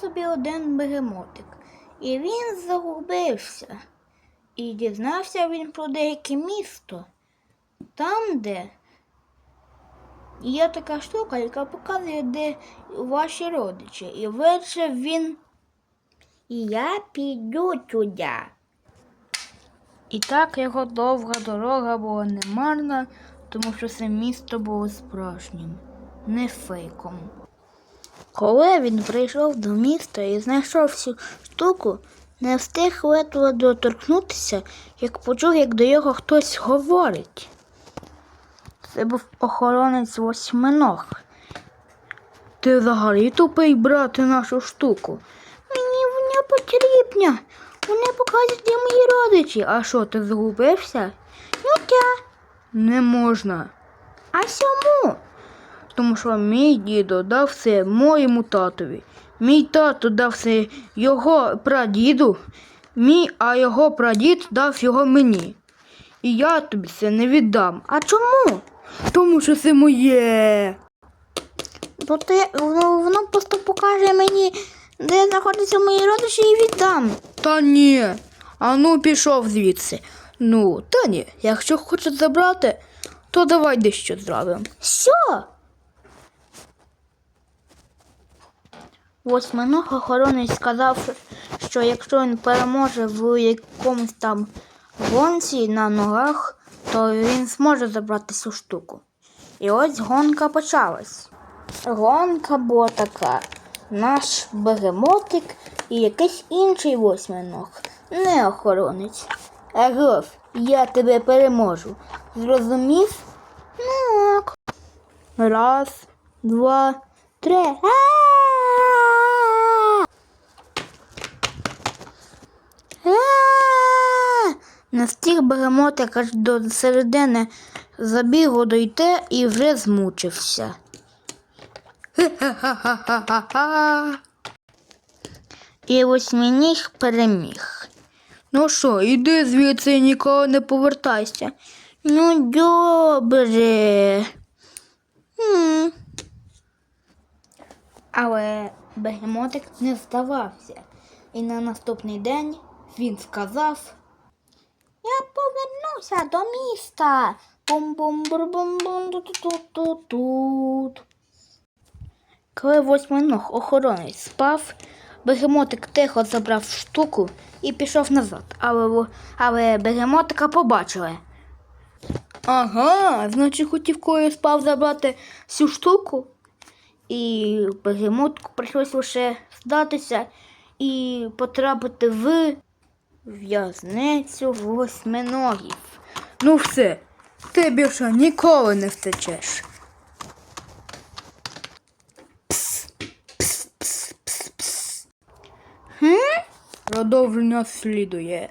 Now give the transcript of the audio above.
собі один бегемотик, і він загубився. І дізнався він про деяке місто, там, де є така штука, яка показує, де ваші родичі. І вирішив він. І я піду туди. І так його довга дорога була немарна, тому що це місто було справжнім, не фейком. Коли він прийшов до міста і знайшов всю штуку, не встиг ледве доторкнутися, як почув, як до його хтось говорить. Це був охоронець восьминог. Ти взагалі тупий брати нашу штуку. Мені вона потрібна. Вони покажуть, де мої родичі. А що, ти загубився? Ну тя. Не можна. А чому? Тому що мій дідо дав це моєму татові. Мій тато дав це його прадіду, мій, а його прадід дав його мені. І я тобі це не віддам. А чому? Тому що це моє. Бо ти, воно, воно просто покаже мені, де знаходяться мої родичі і віддам. Та ні. А ну пішов звідси. Ну, та ні, якщо хочеш забрати, то давай дещо зробимо. Що? Восьминог охоронець сказав, що якщо він переможе в якомусь там гонці на ногах, то він зможе забрати цю штуку. І ось гонка почалась. Гонка була така. Наш бегемотик і якийсь інший восьминог, не охоронець. Агов, я тебе переможу. Зрозумів? Ок. Раз, два, три. А-а-а! Встиг бегемотик аж до середини забігу дойти і вже змучився. Ха-ха-ха-ха-ха-ха. І восьминіг переміг. Ну що, іди звідси і ніколи не повертайся. Ну, добре. Але бегемотик не здавався. І на наступний день він сказав: Я повернуся до міста. Бум-бум-бум-бум-бум-тут-тут-тут. Коли восьминог охоронець спав, бегемотик тихо забрав штуку і пішов назад, але, але бегемотика побачили. Ага, значить хотів коли спав забрати всю штуку. І бегемотку прийшлося лише здатися і потрапити в в'язницю восьминогів. Ну все, ти більше ніколи не втечеш. Пс, пс, пс, пс, пс. Хм? Продовження слідує.